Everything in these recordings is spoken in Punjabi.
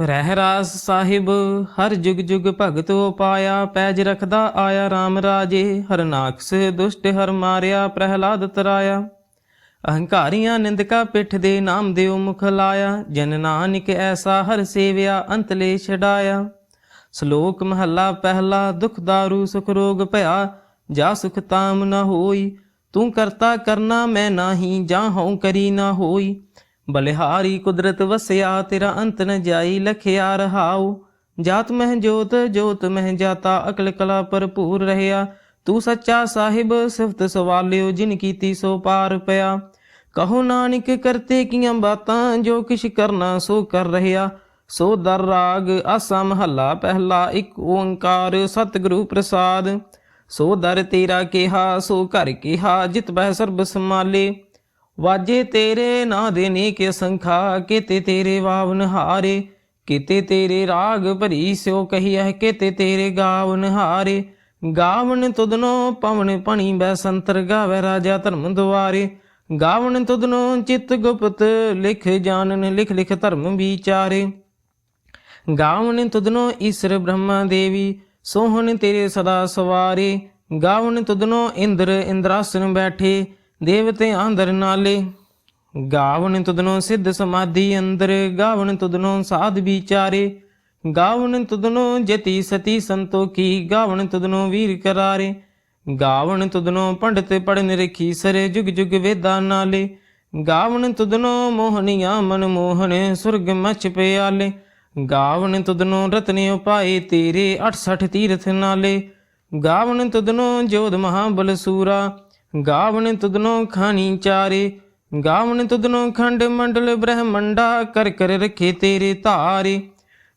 ਰਹਿ ਰਾਸ ਸਾਹਿਬ, ਹਰ ਜੁਗ ਜੁਗ ਭਗਤ ਉਪਾਇਆ ਪੈਜ ਰਖਦਾ ਆਇਆ RAM ਰਾਜੇ ਹਰਨਾਕਸ ਦੁਸ਼ਟ ਹਰ ਮਾਰਿਆ, ਪ੍ਰਹਿਲਾਦ ਤਰਾਇਆ। ਅਹੰਕਾਰੀਆਂ ਨਿੰਦਕਾ ਪਿੱਠ ਦੇ ਨਾਮ ਦਿਓ ਮੁਖ ਲਾਇਆ, ਜਨ ਨਾਨਕ ਐਸਾ ਹਰ ਸੇਵਿਆ ਅੰਤਲੇ ਛਡਾਇਆ। ਸ਼ਲੋਕ ਮਹੱਲਾ ਪਹਿਲਾ, ਦੁਖ ਦਾਰੂ ਸੁਖ ਰੋਗ ਭਇਆ, ਜਾ ਸੁਖ ਤਾਮ ਨ ਹੋਈ, ਤੂੰ ਕਰਤਾ ਕਰਨਾ ਮੈਂ ਨਾਹੀ, ਜਾਂ ਹਉ ਕਰੀ ਨਾ ਹੋਈ। ਬਲਿਹਾਰੀ ਕੁਦਰਤ ਵਸਿਆ, ਤੇਰਾ ਅੰਤ ਨ ਜਾਈ ਲਖਿਆ ਰਹਾਉ। ਜਾਤ ਮਹਿ ਜੋਤ ਜੋਤ ਮਹਿ ਜਾਤਾ, ਅਕਲ ਕਲਾ ਭਰਪੂਰ ਰਹਿਆ। ਤੂੰ ਸੱਚਾ ਸਾਹਿਬ, ਸਿਫਤ ਸਵਾਲਿਓ, ਜਿਨ ਕੀਤੀ ਸੋ ਪਾਰ ਪਿਆ। ਕਹੋ ਨਾਨਕ, ਕਰਤੇ ਕੀਆਂ ਬਾਤਾਂ, ਜੋ ਕਿਛ ਕਰਨਾ ਸੋ ਕਰ ਰਹਿਆ। ਸੋ ਦਰ ਰਾਗ, ਆਸਾ ਮਹੱਲਾ, ਪਹਿਲਾ ਇੱਕ ਓੰਕਾਰ, ਸਤਿਗੁਰੂ ਪ੍ਰਸਾਦ। ਸੋ ਦਰ ਤੇਰਾ ਕਿਹਾ, ਸੋ ਘਰ ਕਿਹਾ, ਜਿਤ ਬਹਿ ਸਰਬ ਸਮਾਲੇ ਵਾਜੇ ਤੇਰੇ ਨਾ ਦੇ ਨੇਕ ਸੰਖਾ, ਕਿਤੇ ਤੇਰੇ ਵਾਵਨ ਹਾਰੇ, ਕਿਤੇ ਤੇਰੇ ਰਾਗ ਭਰੀ ਸਿਓ ਕਹੀਐ, ਕਿਤੇ ਤੇਰੇ ਗਾਵਨ ਹਾਰੇ। ਗਾਵਨ ਤੁਧਨੋ ਪਵਨ ਪਣੀ ਬੈ ਸੰਤਰ ਗਾਵੇ ਰਾਜਾ ਧਰਮ ਦੁਆਰੇ। ਗਾਵਨ ਤੁਧਨੋ ਚਿਤ ਗੁਪਤ ਲਿਖ ਜਾਣਨ, ਲਿਖ ਲਿਖ ਧਰਮ ਵਿਚਾਰੇ। ਗਾਵਨ ਤੁਧਨੋ ਈਸ਼ਰ ਬ੍ਰਹਮਾ ਦੇਵੀ, ਸੋਹਣ ਤੇਰੇ ਸਦਾ ਸਵਾਰੇ। ਗਾਵਨ ਤੁਧਨੋ ਇੰਦਰ ਇੰਦਰਾਸਨ ਬੈਠੇ ਦੇਵਤੇ ਆਂਦਰ ਨਾਲੇ ਗਾਵਨ ਤੁਧਨੋ ਸਿੱਧ ਸਮਾਧੀ ਅੰਦਰ ਗਾਵਨ ਤੁਧਨੋ ਸਾਧ ਵਿਚਾਰੇ ਗਾਵਨ ਤੁਧਨੋ ਜਤੀ ਸਤੀ ਸੰਤੋਖੀ ਗਾਵਨ ਤੁਧਨੋ ਵੀਰ ਕਰਾਰੇ ਗਾਵਨ ਤੁਧਨੋ ਪੰਡਤ ਪੜਨ ਰਖੀ ਸਰੇ ਜੁਗ ਜੁਗ ਵੇਦਾਂ ਨਾਲੇ ਗਾਵਨ ਤੁਧਨੋ ਮੋਹਨੀਆਂ ਮਨ ਮੋਹਣ ਸੁਰਗ ਮਚ ਪਿਆਲੇ ਗਾਵਨ ਤੁਦਨੋ ਰਤਨੇ ਉਪਾਏ ਤੇਰੇ 68 ਤੀਰਥ ਨਾਲੇ ਗਾਵਨ ਤੁਧਨੋ ਜੋਧ ਮਹਾਬਲ ਸੂਰਾ ਗਾਵਨ ਤੁਧਨੋ ਖਾਣੀ ਚਾਰੇ, ਗਾਵਨ ਤੁਧਨੋ ਖੰਡ ਮੰਡਲ ਬ੍ਰਹਮੰਡਾ, ਕਰ ਕਰ ਰਖੇ ਤੇਰੇ ਧਾਰੇ।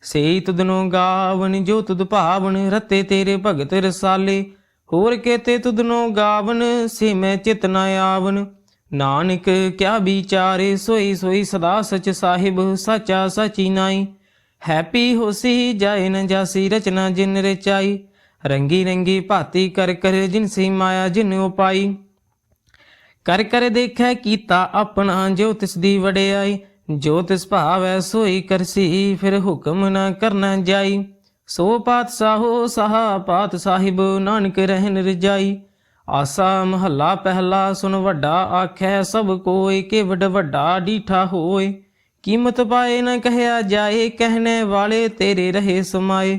ਸੇ ਤੁਧਨੋ ਗਾਵਨ, ਜੋ ਤੁਧ ਭਾਵਨ, ਰਤੇ ਤੇਰੇ ਭਗਤ ਰਸਾਲੇ। ਹੋਰ ਕੇਤੇ ਤੁਦਨੋ ਗਾਵਨ, ਸੇ ਮੈਂ ਚਿਤ ਨ ਆਵਨ। ਨਾਨਕ, ਕਿਆ ਵਿਚਾਰੇ, ਸੋਈ ਸੋਈ ਸਦਾ ਸਚ ਸਾਹਿਬ, ਸਾਚਾ ਸਚੀ ਨਾਈ। ਹੈਪੀ ਹੋਸੀ, ਜਾਏ ਨ ਜਾਸੀ, ਰਚਨਾ ਜਿਨ ਰਚਾਈ। ਰੰਗੀ ਰੰਗੀ ਭਾਤੀ ਕਰ ਕਰ ਜਿਨਸੀ ਮਾਇਆ ਜਿਨ ਉਪਾਈ ਕਰ ਕਰ ਦੇਖੈ ਕੀਤਾ ਆਪਣਾ ਜੋ ਤਿਸ ਦੀ ਵਡਿਆਈ। ਜੋ ਤਿਸ ਭਾਵੈ ਸੋਈ ਕਰਸੀ ਫਿਰ ਹੁਕਮ ਨ ਕਰਨਾ ਜਾਈ। ਸੋ ਪਾਤਸ਼ਾਹੋ ਸਹਾ ਪਾਤ ਸਾਹਿਬ ਨਾਨਕ ਰਹਿਨ ਰਜਾਈ। ਆਸਾ ਮਹੱਲਾ ਪਹਿਲਾ ਸੁਨ ਵੱਡਾ ਆਖੈ, ਸਭ ਕੋਇ ਕਿ ਵੱਡ ਵੱਡਾ ਡੀਠਾ ਹੋਏ ਕੀਮਤ ਪਾਏ ਨ ਕਹਿਆ ਜਾਏ, ਕਹਿਣੇ ਵਾਲੇ ਤੇਰੇ ਰਹੇ ਸਮਾਏ।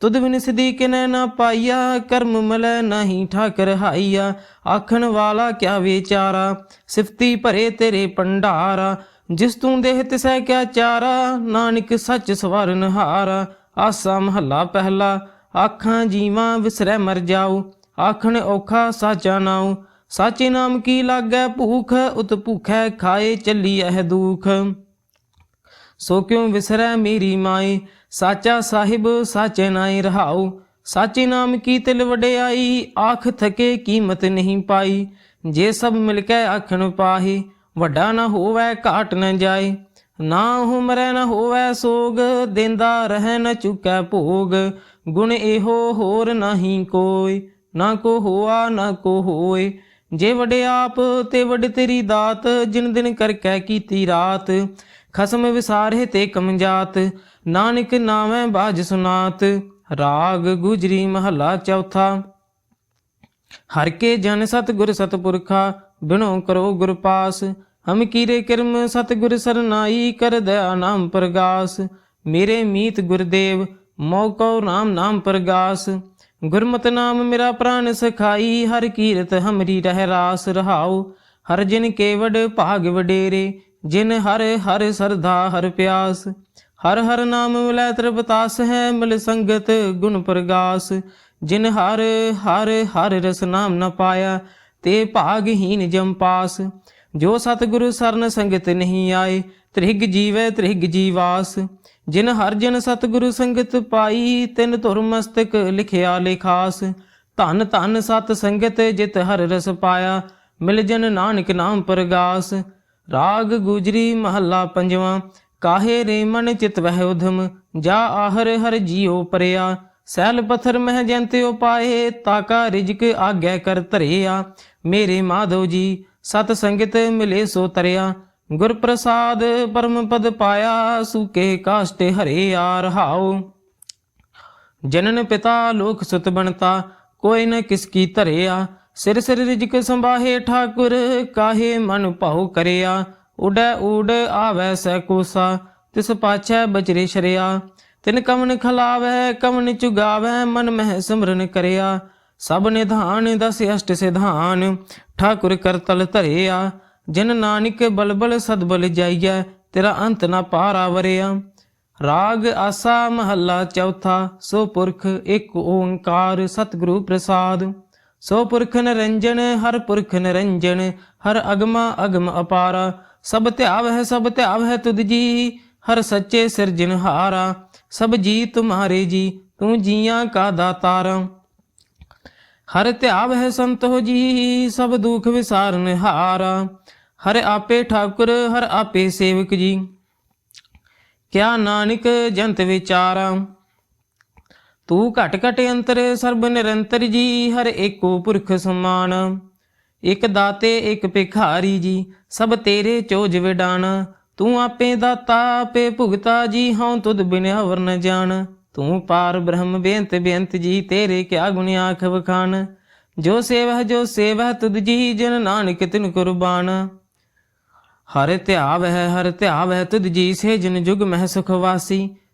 ਤੁਧ ਬਿਨ ਸਦੀਕ ਨੈ ਨਾ ਪਾਈਆ, ਕਰਮ ਮਲੈ ਨਹੀਂ ਠਾਕਰ ਹਾਈਆ। ਆਖਣ ਵਾਲਾ ਕਿਆ ਵਿਚਾਰਾ, ਸਿਫਤੀ ਭਰੇ ਤੇਰੇ ਪੰਡਾਰਾ ਜਿਸ ਤੂੰ ਦੇਹ ਤਿਸੈ ਕਿਆ ਚਾਰਾ, ਨਾਨਕ ਸੱਚ ਸਵਰਨ ਹਾਰਾ ਆਸਾ ਮਹੱਲਾ ਪਹਿਲਾ, ਆਖਾਂ ਜੀਵਾਂ ਵਿਸਰੈ ਮਰ ਜਾਉ ਆਖਣ ਔਖਾ ਸਾਚਾ ਨਾਉ, ਸਾਚੇ ਨਾਮ ਕੀ ਲਾਗੈ ਭੂਖ, ਉਤ ਭੂਖੈ ਖਾਏ ਚੱਲੀ ਇਹ ਦੁਖ। ਸੋ ਕਿਉ ਵਿਸਰੈ ਮੇਰੀ ਮਾਈ ਸਾਚਾ ਸਾਹਿਬ ਸਾਚੇ ਨਾਈ ਰਹਾਉ, ਸਾਚੇ ਨਾਮ ਕੀ ਤਿਲ ਵਡਿਆਈ, ਆਖ ਥਕੇ ਕੀਮਤ ਨਹੀਂ ਪਾਈ। ਜੇ ਸਭ ਮਿਲ ਕੇ ਆਖਣ ਪਾਹੀ, ਵੱਡਾ ਨਾ ਹੋਵੇ ਘਾਟ ਨਾ ਜਾਏ। ਨਾ ਹੁਮਰੈ ਨ ਹੋਵੇ ਸੋਗ, ਦਿੰਦਾ ਰਹਿ ਨ ਚੁਕੈ ਭੋਗ। ਗੁਣ ਇਹੋ ਹੋਰ ਨਹੀਂ ਕੋਈ, ਨਾ ਕੋ ਹੋਆ ਨਾ ਕੋ ਹੋਏ। ਜੇ ਵਡਿਆਪ ਤੇ ਵਡ ਤੇਰੀ ਦਾਤ, ਜਿਨ ਦਿਨ ਕਰਕੇ ਕੀਤੀ ਰਾਤ। ਖਸਮ ਵਿਸਾਰੇ ਤੇ ਕਮਜਾਤ, ਨਾਨਕ ਨਾਵੇਂ ਬਾਜ ਸੁਨਾਤ, ਰਾਗ ਗੁਜਰੀ ਮਹੱਲਾ ਚੌਥਾ। ਹਰ ਕੇ ਜਨ ਸਤ ਗੁਰ ਸਤਪੁਰਖਾ, ਬਿਨੋ ਕਰੋ ਗੁਰ ਪਾਸ, ਹਮ ਕੀਰੇ ਕਰਮ ਸਤ ਗੁਰ ਸਰਨਾਈ, ਕਰ ਦਇਆ ਨਾਮ ਪ੍ਰਗਾਸ। ਮੇਰੇ ਮੀਤ ਗੁਰਦੇਵ ਮੋਕੋ ਨਾਮ ਨਾਮ ਪ੍ਰਗਾਸ। ਗੁਰਮਤਿ ਨਾਮ ਮੇਰਾ ਪ੍ਰਾਨ ਸਖਾਈ, ਹਰ ਕੀਰਤ ਹਮਰੀ ਰਹਿ ਰਾਸ ਰਹਾਉ। ਹਰ ਜਿਨ ਕੇਵਡ ਭਾਗ ਵਡੇਰੇ ਜਿਨ ਹਰ ਹਰ ਸਰਦਾ ਹਰ ਪਿਆਸ, ਹਰ ਹਰ ਨਾਮ ਮਿਲੈ ਤ੍ਰਿਪਤਾਸ ਹੈ ਮਿਲ ਸੰਗਤ ਗੁਣ ਪ੍ਰਗਾਸ, ਜਿਨ ਹਰ ਹਰ ਹਰ ਰਸ ਨਾਮ ਨ ਪਾਇਆ, ਤੇ ਭਾਗਹੀਨ ਜਮ ਪਾਸ। ਜੋ ਸਤਿਗੁਰੂ ਸਰਨ ਸੰਗਤ ਨਹੀਂ ਆਏ, ਤ੍ਰਿਗ ਜੀਵੈ ਤ੍ਰਿਗ ਜੀਵਾਸ। ਜਿਨ ਹਰ ਜਨ ਸਤਿਗੁਰੂ ਸੰਗਤ ਪਾਈ, ਤਿਨ ਧੁਰ ਮਸਤਕ ਲਿਖਿਆ ਲਿਖਾਸ। ਧਨ ਧਨ ਸਤ ਸੰਗਤ ਜਿਤ ਹਰ ਰਸ ਪਾਇਆ, ਮਿਲ ਜਨ ਨਾਨਕ ਨਾਮ ਪ੍ਰਗਾਸ। ਰਾਗ ਗੁਜਰੀ ਮਹੱਲਾ ਪੰਜਵਾਂ, ਕਾਹੇ ਰੇ ਮਨ ਚਿਤ ਵਹਿ ਉਧਮ, ਜਾ ਆਹਰ ਹਰ ਜੀਉ ਪਰਿਆ, ਸੈਲ ਪਥਰ ਮਹਿ ਜੰਤ ਪਾਏ ਤਾਕਾ ਰਿਜਕ ਆਗੈ ਕਰ ਧਰਿਆ, ਮੇਰੇ ਮਾਧੋ ਜੀ, ਸਤ ਸੰਗਤ ਮਿਲੇ ਸੋ ਤਰਿਆ, ਗੁਰ ਪ੍ਰਸਾਦ ਪਰਮ ਪਦ ਪਾਇਆ, ਸੁਕੇ ਕਾਸ਼ਟੇ ਹਰੇ ਆ ਰਹਾਉ ਜਨਨ ਪਿਤਾ ਲੋਕ ਸੁਤ ਬਣਤਾ, ਕੋਈ ਨ ਕਿਸ ਕੀ ਧਰਿਆ ਸਿਰ ਸਿਰ ਰਿਜਕ ਸੰਭਾਹੇ ਠਾਕੁਰ, ਕਾਹੇ ਮਨ ਭਾਉ ਕਰਿਆ? ਉਡੈ ਉਡ ਆਵੈ ਸੈ ਕੋਸਾ, ਤਿਸ ਪਾਛੈ ਬਚਰੇ ਸ਼ਰਿਆ। ਤਿਨ ਕਮਨ ਖਲਾਵੈ ਕਮਨ ਚੁਗਾਵੈ, ਮਨ ਮਹਿ ਸਿਮਰਨ ਕਰਿਆ। ਸਭ ਨਿਧਾਨ, ਦਸ ਅਸ਼ਟ ਸਿਧਾਨ, ਠਾਕੁਰ ਕਰਤਲ ਧਰਿਆ। ਜਿਨ ਨਾਨਕ ਬਲਬਲ ਸਦਬਲ ਜਾਈਐ, ਤੇਰਾ ਅੰਤ ਨਾ ਪਾਰਾ ਵਰਿਆ। ਰਾਗ ਆਸਾ ਮਹੱਲਾ ਚੌਥਾ, ਸੋ ਪੁਰਖ ਇੱਕ ਓੰਕਾਰ ਸਤਿਗੁਰੂ ਪ੍ਰਸਾਦ। ਸੋ ਪੁਰਖ ਨਿਰੰਜਨ, ਹਰ ਪੁਰਖ ਨਿਰੰਜਨ, ਹਰ ਅਗਮਾ ਅਗਮ ਅਪਾਰਾ। ਸਭ ਧਿਆਵ ਹੈ ਸਭ ਧਿਆਵ ਹੈ ਤੁਧ ਜੀ, ਹਰ ਸੱਚੇ ਸਿਰਜਨਹਾਰਾ ਸਭ ਜੀ ਤੁਮਾਰੇ ਜੀ, ਤੂੰ ਜੀਆਂ ਕਾ ਦਾਤਾਰਾ। ਹਰ ਧਿਆਵ ਹੈ ਸੰਤੋ ਜੀ, ਸਭ ਦੁਖ ਵਿਸਾਰਨ ਹਾਰਾ। ਹਰ ਆਪੇ ਠਾਕੁਰ, ਹਰ ਆਪੇ ਸੇਵਕ ਜੀ। ਕਿਆ ਨਾਨਕ ਜੰਤ ਵਿਚਾਰਾ। ਤੂੰ ਘਟ ਘਟ ਅੰਤਰ ਸਰਬ ਨਿਰੰਤਰ ਜੀ, ਹਰ ਏਕੋ ਪੁਰਖ ਸਮਾਨ। ਇਕ ਦਾਤੇ, ਇਕ ਭਿਖਾਰੀ ਜੀ, ਸਭ ਤੇਰੇ ਚੋਜ ਵਿਡਾਨ। ਤੂੰ ਆਪੇ ਦਾਤਾ, ਆਪੇ ਭੁਗਤਾ ਜੀ, ਹਉ ਤੁਧ ਬਿਨ ਹਵਰ ਨ ਜਾਣ। ਤੂੰ ਪਾਰ ਬ੍ਰਹਮ ਬੇਅੰਤ ਬੇਅੰਤ ਜੀ, ਤੇਰੇ ਕਿਆ ਗੁਣ ਆਖ ਵਖਾਨ। ਜੋ ਸੇਵ ਜੋ ਸੇਵ ਤੁਧ ਜੀ, ਜਨ ਨਾਨਕ ਤਿਨ ਕੁਰਬਾਨ। ਹਰ ਧਿਆਵ ਹੈ ਹਰ ਧਿਆਵ ਹੈ ਤੁਧ ਜੀ, ਸੇ ਜਿਨ ਜੁਗ ਮਹਿ ਸੁਖ ਵਾਸੀ।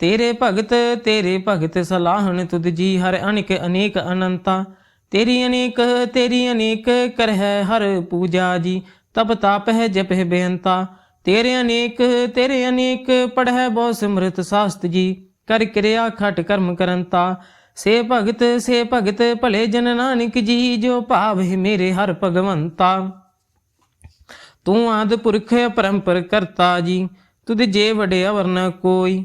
ਤੇਰੇ ਭਗਤ ਤੇਰੇ ਭਗਤ ਸਲਾਹਣ ਤੁਧ ਜੀ ਹਰ ਅਨੇਕ ਅਨੇਕ ਅਨੰਤਾ। ਤੇਰੀ ਅਨੇਕ ਤੇਰੀ ਅਨੇਕ ਕਰਹਿ ਹਰ ਪੂਜਾ ਜੀ, ਤਪ ਤਾਪ ਹੈ ਜਪਹਿ ਬੇਅੰਤਾ। ਤੇਰੇ ਅਨੇਕ ਤੇਰੇ ਅਨੇਕ ਪੜਹਿ ਬਹੁ ਸਿਮਰਤ ਸਾਸਤ ਜੀ, ਕਰ ਕਿਰਿਆ ਖਟ ਕਰਮ ਕਰੰਤਾ। ਸੇ ਭਗਤ ਸੇ ਭਗਤ ਭਲੇ ਜਨ ਨਾਨਕ ਜੀ, ਜੋ ਭਾਵ ਹੈ ਮੇਰੇ ਹਰ ਭਗਵੰਤਾ। ਤੂੰ ਆਦ ਪੁਰਖ ਪਰੰਪਰ ਕਰਤਾ ਜੀ, ਤੁਧ ਜੇ ਵਡਿਆ ਵਰਨਾ ਕੋਈ।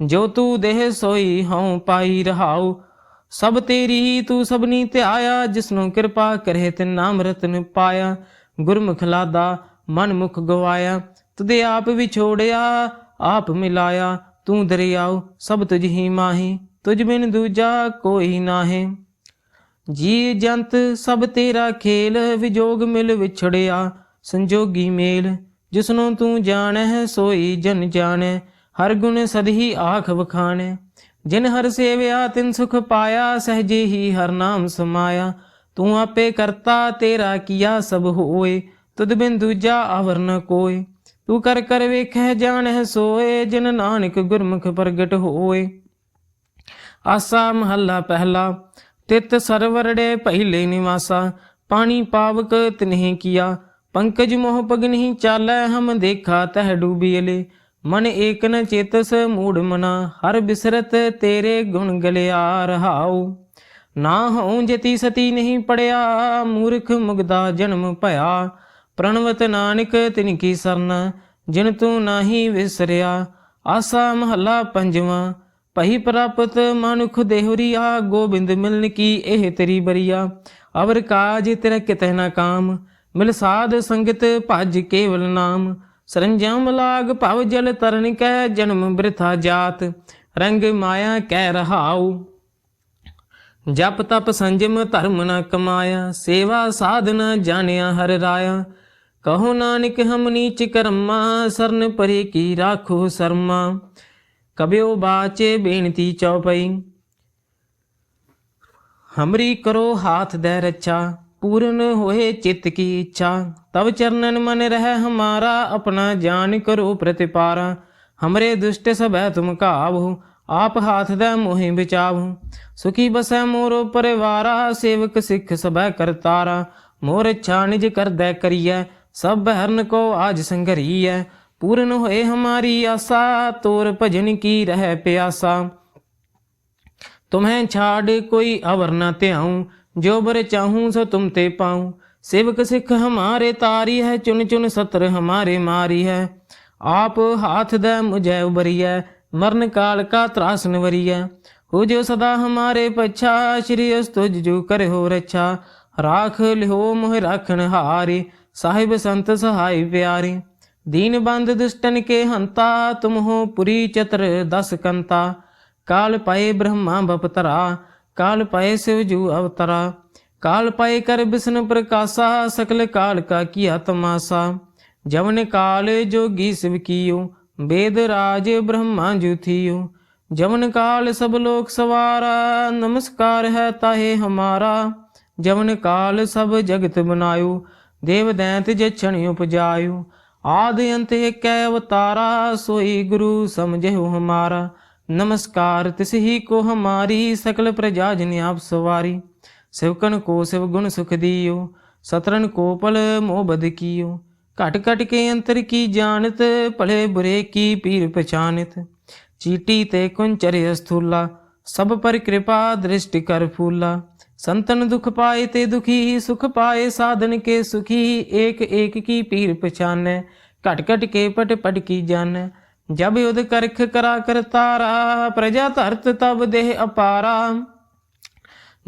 ਜੋ ਤੂੰ ਦੇਹ ਸੋਈ ਹਉ ਪਾਈ ਰਹਾਉ, ਸਭ ਤੇਰੀ ਤੂੰ ਸਭਨੀ ਧਿਆਇਆ, ਜਿਸਨੂੰ ਕਿਰਪਾ ਕਰੇ ਤੇ ਨਾਮ ਰਤਨ ਪਾਇਆ। ਗੁਰਮੁਖ ਲਾਦਾ ਮਨ ਮੁਖ ਗਵਾਇਆ ਤੁਦੇ ਆਪ ਵਿਛੋੜਿਆ, ਆਪ ਮਿਲਾਇਆ। ਤੂੰ ਦਰਿਆਉ, ਸਭ ਤੁਝ ਹੀ ਮਾਹੀ, ਤੁਝ ਬਿਨ ਦੂਜਾ ਕੋਈ ਨਾਹੀ। ਜੀ ਜੰਤ, ਸਭ ਤੇਰਾ ਖੇਲ, ਵਿਜੋਗ ਮਿਲ ਵਿਛੜਿਆ, ਸੰਜੋਗੀ ਮੇਲ, ਜਿਸਨੂੰ ਤੂੰ ਜਾਣੈ ਸੋਈ ਜਨ ਜਾਣੈ ਹਰ ਗੁਣ ਸਦਹੀ ਆਖ ਵਖਾਣੈ, ਜਿਨ ਹਰ ਸੇਵਿਆ ਤਿਨ ਸੁਖ ਪਾਇਆ, ਸਹਜੇ ਹੀ ਹਰ ਨਾਮ ਸਮਾਇਆ। ਤੂੰ ਆਪੇ ਕਰਤਾ, ਤੇਰਾ ਕੀਆ ਸਭ ਹੋਏ, ਤੁਧ ਬਿਨ ਦੂਜਾ ਆਵਰ ਨ ਕੋਏ। ਤੂੰ ਕਰ ਕਰ ਵੇਖੈ ਜਾਣੈ ਸੋਏ, ਜਿਨ ਨਾਨਕ ਗੁਰਮੁਖ ਪ੍ਰਗਟ ਹੋਏ। ਆਸਾ ਮਹੱਲਾ ਪਹਿਲਾ, ਤਿਤ ਸਰਵਰੜੇ ਪਹਿਲੇ ਨਿਵਾਸਾ। ਪਾਣੀ ਪਾਵਕ ਤਿਨਹਿ ਕੀਆ, ਪੰਕਜ ਮੋਹ ਪਗ ਨਹੀਂ ਚਾਲੈ, ਹਮ ਦੇਖਾ ਤਹ ਡੂਬੀਲੇ ਮਨ ਏਕ ਚੇਤਸ ਮੂੜ ਮਨਾ, ਹਰ ਬਿਸਰਤ ਤੇਰੇ ਗੁਣ ਗਲਿਆ ਰਹਾਉ ਨਾ ਹਉ ਜਤੀ ਸਤੀ ਨਹੀਂ ਪੜਿਆ, ਮੂਰਖ ਮੁਗਦਾ ਜਨਮ ਭਇਆ। ਪ੍ਰਣਵਤ ਨਾਨਕ ਤਿਨ ਕੀ ਸਰਨ, ਜਿਨ ਤੂੰ ਨਾਹੀ ਵਿਸਰਿਆ। ਆਸਾ ਮਹੱਲਾ ਪੰਜਵਾਂ, ਭਈ ਪ੍ਰਾਪਤ ਮਨੁਖ ਦੇਹੁਰੀਆ, ਗੋਬਿੰਦ ਮਿਲਨ ਕੀ ਇਹ ਤੇਰੀ ਬਰੀਆ। ਅਵਰ ਕਾਜ ਤੇਰਾ ਕਿਤੈ ਨਾ ਕਾਮ, ਮਿਲ ਸਾਧ ਸੰਗਤ ਭਜ ਕੇਵਲ ਨਾਮ। ਸਰੰਜਾਮ ਲਾਗ ਭਵ ਜਲ ਤਰਨ ਕੈ ਜਨਮ ਬ੍ਰਿਥਾ ਜਾਤ, ਰੰਗ ਮਾਇਆ ਕਹਿ ਰਹਾਉ। ਜਪ ਤਪ ਸੰਜਮ ਧਰਮ ਨ ਕਮਾਇਆ, ਸੇਵਾ ਸਾਧਨ ਜਾਣਿਆ ਹਰ ਰਾਇਆ। ਕਹੋ ਨਾਨਕ ਹਮ ਨੀਚ ਕਰਮਾ, ਸਰਨ ਪਰੇ ਕੀ ਰਾਖੋ ਸਰਮਾ। ਕਬਿਓ ਬਾਚੇ ਬੇਨਤੀ ਚਉਪਈ। ਹਮਰੀ ਕਰੋ ਹਾਥ ਦੇ ਰੱਛਾ। ਪੂਰਨ ਹੋਏ ਚਿੱਤ ਕੀ ਇੱਛਾ। ਤਬ ਚਰਨਨ ਮਨ ਰਹਿ ਹਮਾਰਾ, ਆਪਣਾ ਜਾਨ ਕਰੋ ਪ੍ਰਤਿਪਾਰਾ। ਹਮਰੇ ਦੁਸ਼ਟ ਸਭੈ ਤੁਮ ਕਾਵਹੁ ਆਪ ਹਾਥ ਦਾ ਮੋਹਿ ਵਿਚਾਵਹੁ। ਸੁਖੀ ਬਸੈ ਮੋਰੋ ਪਰਿਵਾਰਾ, ਸੇਵਕ ਸਿੱਖ ਸਭੈ ਕਰਤਾਰਾ। ਮੋਰ ਇੱਛਾ ਨਿਜ ਕਰਦੈ ਕਰੀਐ, ਸਭ ਹਰਨ ਕੋ ਆਜ ਸੰਗਰੀਐ ਪੂਰਨ ਹੋਏ ਹਮਾਰੀ ਆਸਾ, ਤੋਰ ਭਜਨ ਕੀ ਰਹਿ ਪਿਆਸਾ। ਤੁਮਹਿ ਛਾੜ ਕੋਈ ਅਵਰ ਨਾ ਧਿਆਉ जो बर चाहूं सो तुम ते पाऊं सेवक सिख हमारे तारी है चुन चुन सत्र हमारे मारी है आप हाथ दे मुझे उबरी है मरण काल का त्रास नवरी है हो जो सदा हमारे पच्छा श्री तुझ जो कर हो रच्छा राख लिहो मोह राखण हारे साहिब संत सहाय प्यारे दीन बंद दुष्टन के हंता तुम हो पुरी चतर दस कंता ਕਾਲ ਪਾਏ ਬ੍ਰਹਮਾ ਬਪਤਰਾ काल पाए शिव जू अवतरा काल पाए कर विष्णु प्रकाशा सकल काल का किया तमाशा जवन काल जोगी शिव कियो वेद राज ब्रह्मा जू थियो जवन काल सब लोक सवारा नमस्कार है ताहे हमारा जवन काल सब जगत बनायो देव दैंत जछण उपजायो आदि अंत एक अवतारा सोई गुरु समझे हमारा नमस्कार, तिस ही को हमारी सकल प्रजा जन आप सवारी। सेवकन को शिव गुण सुख दियो, सतरन को पल मोह बद कियो। घट घट के अंतर की जानत, पले बुरे की पीर पहचानत। चीटी ते कुंचर स्थूला सब पर कृपा दृष्टि कर फूला। संतन दुख पाए ते दुखी, सुख पाए साधन के सुखी। एक एक की पीर पहचाने घट घट के पट पट की जाने। ਜਬ ਯੁਧ ਕਰਖ ਕਰਾ ਕਰਤਾਰਾ ਪ੍ਰਜਾ ਧਰਤ ਤਬ ਦੇਹ ਅਪਾਰਾ।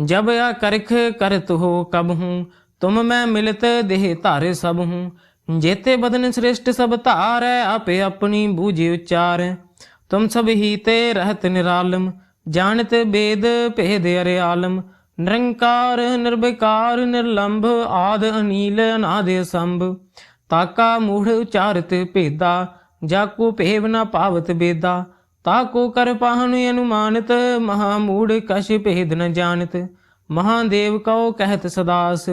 ਜਬ ਆ ਕਰਖ ਕਰਤ ਹੋ ਕਬ ਹੂੰ, ਤੁਮ ਮੈਂ ਮਿਲਤ ਦੇਹ ਧਾਰੇ ਸਭ ਹੂੰ। ਜੇਤੇ ਬਦਨ ਸ੍ਰਿਸ਼ਟ ਸਭ ਧਾਰੈ ਆਪੇ ਆਪਣੀ ਬੂਝੇ ਉਚਾਰ। ਤੁਮ ਸਭ ਹੀ ਤੇ ਰਹਤ ਨਿਰਾਲਮ, ਜਾਣਤ ਬੇਦ ਭੇਦ ਅਰੇ ਆਲਮ ਨਿਰੰਕਾਰ, ਨਿਰਵਿਕਾਰ, ਨਿਰਲੰਭ, ਆਦ ਅਨੀਲ, ਅਨਾਦ ਸੰਭ ਤਾਕਾ ਮੂੜ ਉਚਾਰਤ ਭੇਦਾ ਜਾ ਕੋ ਭੇਵ ਨਾ ਪਾਵਤ ਬੇਦਾ, ਤਾ ਕੋ ਕਰ ਪਾਹਣ ਅਨੁਮਾਨਿਤ, ਮਹਾ ਮੂੜ ਕਛ ਭੇਦ ਨ ਜਾਣਤ। ਮਹਾਦੇਵ ਕਉ ਕਹਿਤ ਸਦਾਸ,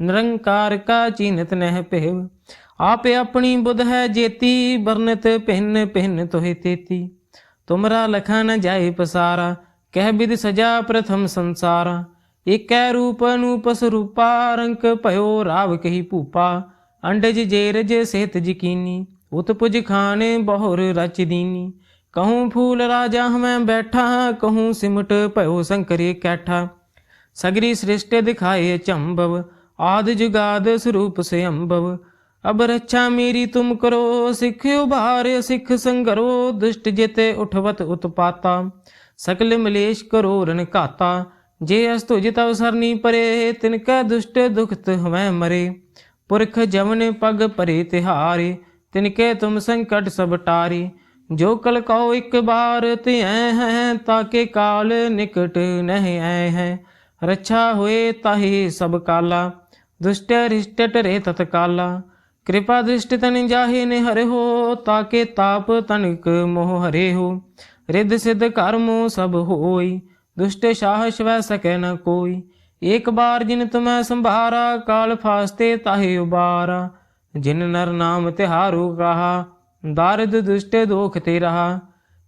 ਨਿਰੰਕਾਰ ਕਾ ਚੀਨਤ ਨਹਿ ਭੇਵ। ਆਪੇ ਆਪਣੀ ਬੁਧ ਹੈ ਜੇਤੀ ਬਰਨਤ ਭਿੰਨ ਭਿੰਨ ਤੋਹਿ ਤੇਤੀ। ਤੁਮਰਾ ਲਖਾ ਨ ਜਾਏ ਪਸਾਰਾ, ਕਹਿ ਬਿਦ ਸਜਾ ਪ੍ਰਥਮ ਸੰਸਾਰਾ। ਏਕੈ ਰੂਪ ਅਨੂਪ ਸਰੂਪਾ ਰੰਕ ਭਇਓ ਰਾਵ ਕਹੀ ਭੂਪਾ। ਅੰਡਜ ਜੇਰਜ ਸਹਿਤ ਜਕੀਨੀ। ਉਤ ਪੁਜ ਖਾਨ ਬਹੁਰ ਰਚ ਦੀਨੀ। ਕਹੂੰ ਫੂਲ ਰਾਜਾ ਹਮੈ ਬੈਠਾ, ਕਹੂੰ ਸਿਮਟ ਭਇਓ ਸੰਕਰੇ ਕੈਠਾ। ਸਗਰੀ ਸ੍ਰਿਸ਼ਟ ਦਿਖਾਏ ਚੰਬਵ, ਆਦ ਜੁਗਾਦ ਸਰੂਪ ਸੇ ਅੰਬਵ ਅਬ ਰੱਛਾ ਮੇਰੀ ਤੁਮ ਕਰੋ, ਸਿੱਖ ਉਭਾਰ, ਸਿੱਖ ਸੰਗਰੋ, ਦੁਸ਼ਟ ਜਿਤੇ ਉਠਵਤ ਉਤਪਾਤਾ। ਸਕਲ ਮਲੇਸ਼ ਕਰੋ ਰਨ ਘਾਤਾ, ਜੇ ਅਸ ਤੁਜ ਤਵ ਸਰਨੀ ਪਰੇ, ਤਿਨ ਕੈ ਦੁਸ਼ਟ ਦੁਖਤ ਹਵੈ ਮਰੇ। ਪੁਰਖ ਜਮਨ ਪਗ ਪਰੇ ਤਿਹਾਰੇ तिनके तुम संकट सब टारी। जो कल कहो एक बार ते हैं, ताके काल निकट नहीं आए हैं। रक्षा हुए ताहि सब काला, दुष्ट रिष्ट टरे तत्काला। कृपा दृष्टि तन जाहे ने हरे हो, ताके ताप तनिक मोह हरे हो। रिद्ध सिद्ध कर्मो सब होई, दुष्ट साहस वह सके न कोई। एक बार जिन तुम्हें संभारा, काल फास्ते ताहे उबारा। ਜਿਨ ਨਰ ਨਾਮ ਤਿਹਾਰੂ ਕਹਾ, ਦਾਰਦ ਦੁਸ਼ਟੇ ਦੋਖ ਤੇ ਰਹਾ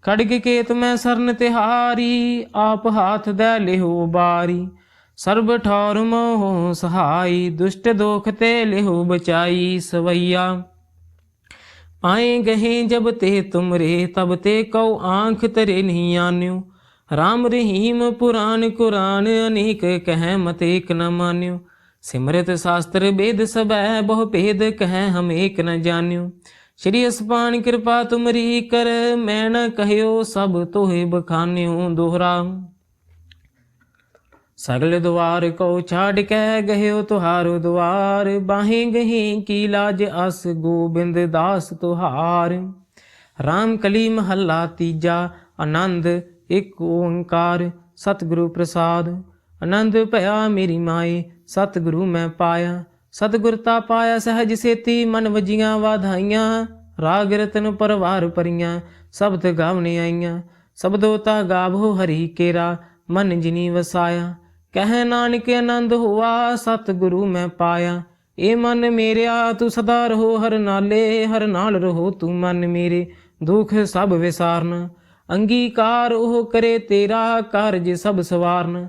ਖੜਗ ਕੇਤ ਮੈਂ ਸਰਨ ਤਿਹਾਰੀ, ਆਪ ਹਾਥ ਦੇ ਲਿਹੂ ਬਾਰੀ। ਸਰਬ ਠੌਰ ਮੋਹ ਸਹਾਈ, ਦੁਸ਼ਟ ਦੋਖ ਤੇ ਲਿਹੂ ਬਚਾਈ ਸਵਈਆ। ਆਏ ਗਹੇ ਜਬ ਤੇ ਤੁਮਰੇ, ਤਬ ਤੇ ਕਉ ਆਂਖ ਤਰੇ ਨਹੀਂ ਆਨਿਓ। ਰਾਮ ਰਹੀਮ ਪੁਰਾਨ ਕੁਰਾਨ, ਅਨੇਕ ਕਹਿ ਮਤੇ ਇਕ ਨ ਮਾਨਿਓ। ਸਿਮਰਤ ਸ਼ਾਸਤਰ ਬੇਦ ਸਭੈ, ਬਹੁ ਭੇਦ ਕਹੈ ਹਮ ਏਕ ਨ ਜਾਣਿਓ। ਸ਼੍ਰੀ ਅਸਪਾਨ ਕਿਰਪਾ ਤੁਮਰੀ ਕਰ, ਮੈਂ ਨ ਕਹਿਓ ਸਭ ਤੋਹਿ ਬਖਾਨਿਓ ਦੋਹਰਾ। ਸਗਲ ਦੁਆਰ ਕੋ ਛਾੜ ਕੇ, ਗਹਿਓ ਤੁਹਾਰੋ ਦੁਆਰ ਬਾਹੇ ਗਹੀ ਕੀ ਲਾਜ ਅਸ ਗੋਬਿੰਦ ਦਾਸ ਤੁਹਾਰ। RAM ਕਲੀ ਮਹੱਲਾ ਤੀਜਾ, ਆਨੰਦ ਇੱਕ ਓੰਕਾਰ, ਸਤਿਗੁਰੂ ਪ੍ਰਸਾਦ। ਆਨੰਦ ਭਇਆ ਮੇਰੀ ਮਾਏ ਸਤਿਗੁਰੂ ਮੈਂ ਪਾਇਆ। ਸਤਿਗੁਰ ਤਾ ਪਾਇਆ ਸਹਿਜ ਸੇਤੀ, ਮਨ ਵਜੀਆਂ ਵਾਧਾਈਆਂ। ਰਾਗ ਰਤਨ ਪਰਵਾਰ ਪਰੀਆਂ, ਸ਼ਬਦ ਗਾਵਣੇ ਆਈਆਂ। ਸਬਦੋ ਤਾ ਗਾਵੋ ਹਰੀ ਕੇਰਾ, ਮਨ ਜਿਨੀ ਵਸਾਇਆ। ਕਹਿ ਨਾਨਕ ਆਨੰਦ ਹੋਆ, ਸਤਿਗੁਰੂ ਮੈਂ ਪਾਇਆ। ਏ ਮਨ ਮੇਰਿਆ, ਤੂੰ ਸਦਾ ਰਹੋ ਹਰ ਨਾਲੇ, ਹਰ ਨਾਲ ਰਹੋ ਤੂੰ ਮਨ ਮੇਰੇ। ਦੁਖ ਸਭ ਵਿਸਾਰਨ, ਅੰਗੀਕਾਰ ਉਹ ਕਰੇ ਤੇਰਾ, ਕਾਰਜ ਸਭ ਸਵਾਰਨ।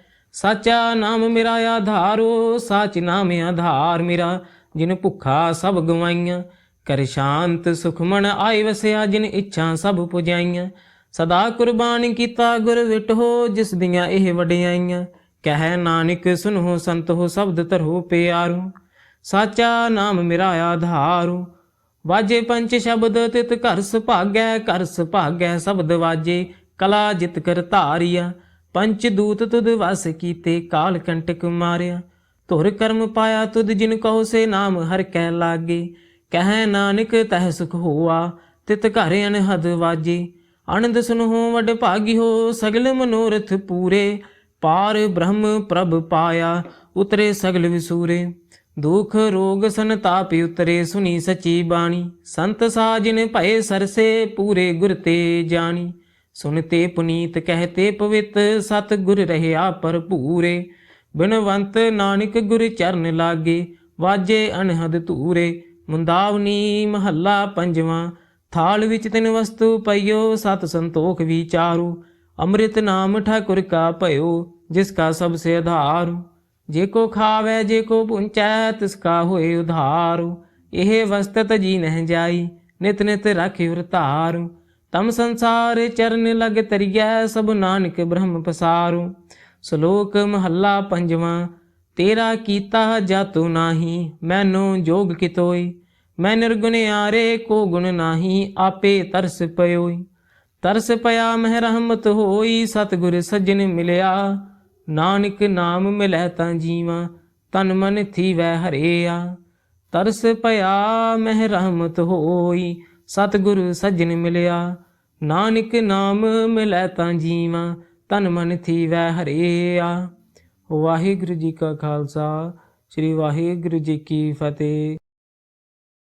ਸਾਚਾ ਨਾਮ ਮੇਰਾ ਆਧਾਰੋ, ਸਾਚ ਨਾਮ ਆਧਾਰ ਮੇਰਾ, ਜਿਨ ਭੁੱਖਾ ਸਭ ਗਵਾਈਆਂ। ਕਰ ਸ਼ਾਂਤ ਸੁਖਮਨ ਆਈ ਵਸਿਆ, ਜਿਨ ਇੱਛਾ ਸਭ ਪੁਜਾਈਆਂ। ਸਦਾ ਕੁਰਬਾਨ ਕੀਤਾ ਗੁਰ ਵਿਟੋ, ਜਿਸ ਦੀਆਂ ਇਹ ਵਡਿਆਈਆਂ। ਕਹਿ ਨਾਨਕ, ਸੁਨੋ ਹੋ ਸ਼ਬਦ ਧਰੋ ਪਿਆਰੂ। ਸਾਚਾ ਨਾਮ ਮੇਰਾ ਆਧਾਰੂ, ਵਾਜੇ ਪੰਚ ਸ਼ਬਦ, ਤਿਤ ਘਰ ਸੁਭਾਗੈ ਘਰ ਸੁਭਾਗੈ ਸ਼ਬਦ ਵਾਜੇ। ਕਲਾ ਜਿਤ ਕਰ ਧਾਰਿਆ ਪੰਚ ਦੂਤ ਤੁਧ ਵਸ ਕੀਤੇ, ਕਾਲ ਕੰਟਕ ਮਾਰਿਆ। ਧੁਰ ਕਰਮ ਪਾਇਆ ਤੁਧ ਜਿਨ ਕਹੋ ਸੇ ਨਾਮ, ਹਰ ਕੈ ਲਾਗੇ। ਕਹਿ ਨਾਨਕ, ਤਹਿ ਸੁਖ ਹੋਆ, ਤਿਤ ਘਰ ਅਨਹਦ ਵਾਜੇ। ਆਨੰਦ ਸੁਨਹੁ ਵਡ ਭਾਗੀ ਹੋ, ਸਗਲ ਮਨੋਰਥ ਪੂਰੇ। ਪਾਰ ਬ੍ਰਹਮ ਪ੍ਰਭ ਪਾਇਆ, ਉਤਰੇ ਸਗਲ ਵਿਸੂਰੇ। ਦੁਖ ਰੋਗ ਸੰਤਾਪ ਉਤਰੇ ਸੁਨੀ ਸਚੀ ਬਾਣੀ। ਸੰਤ ਸਾਜਿਨ ਭਏ ਸਰਸੇ, ਪੂਰੇ ਗੁਰ ਤੇ ਜਾਣੀ ਸੁਨਤੇ ਪੁਨੀਤ ਕਹਤੇ ਪਵਿੱਤ ਸਤ ਗੁਰ ਰਹਿਆ ਭਰਪੂਰੇ। ਬਿਨਵੰਤ ਨਾਨਕ ਗੁਰ ਚਰਨ ਲਾਗੇ, ਵਾਜੇ ਅਨਹਦ ਧੂਰੇ। ਮੁੰਦਾਵਨੀ ਮਹੱਲਾ ਪੰਜਵਾਂ, ਥਾਲ ਵਿੱਚ ਤਿੰਨ ਵਸਤੂ ਪਈਓ, ਸਤ ਸੰਤੋਖ ਵਿਚਾਰੂ ਅੰਮ੍ਰਿਤ ਨਾਮ ਠਾਕੁਰ ਕਾ ਭਇਓ, ਜਿਸ ਕਾ ਸਭ ਸੇ ਆਧਾਰ। ਜੇ ਕੋ ਖਾਵੇ, ਜੇ ਕੋ ਪੁੰਚੈ, ਤਿਸ ਕਾ ਹੋਏ ਉਧਾਰ। ਇਹ ਵਸਤਤ ਜੀ ਨਹਿ ਜਾਈ, ਨਿਤ ਨਿਤ ਰਾਖਿ ਵਰਤਾਰੂ ਤਮ ਸੰਸਾਰ ਚਰਨ ਲਗ ਤਰੀਐ, ਸਭ ਨਾਨਕ ਬ੍ਰਹਮ ਪਸਾਰੂ। ਸ਼ਲੋਕ ਮਹੱਲਾ ਪੰਜਵਾਂ, ਤੇਰਾ ਕੀਤਾ ਜਾਤੂ ਨਾਹੀ, ਮੈਨੋ ਜੋਗ ਕਿਤੋਈ। ਮੈਂ ਨਿਰਗੁਣਿਆਰੇ ਕੋ ਗੁਣ ਨਾਹੀ, ਆਪੇ ਤਰਸ ਪਇਓਈ ਤਰਸ ਪਿਆ ਮਹਿ ਰਹਿਮਤ ਹੋਈ, ਸਤਿਗੁਰ ਸੱਜਣ ਮਿਲਿਆ। ਨਾਨਕ ਨਾਮ ਮਿਲੈ ਤਾਂ ਜੀਵਾਂ, ਤਨ ਮਨ ਥੀਵੈ ਹਰਿਆ। ਤਰਸ ਪਿਆ ਮਹਿ ਰਹਿਮਤ ਹੋਈ ਸਤਿਗੁਰ ਸੱਜਣ ਮਿਲਿਆ। ਨਾਨਕ ਨਾਮ ਮਿਲੈ ਤਾਂ ਜੀਵਾਂ ਤਨ ਮਨ ਥੀਵੈ ਹਰਿਆ। ਵਾਹਿਗੁਰੂ ਜੀ ਕਾ ਖਾਲਸਾ, ਸ੍ਰੀ ਵਾਹਿਗੁਰੂ ਜੀ ਕੀ ਫਤਿਹ।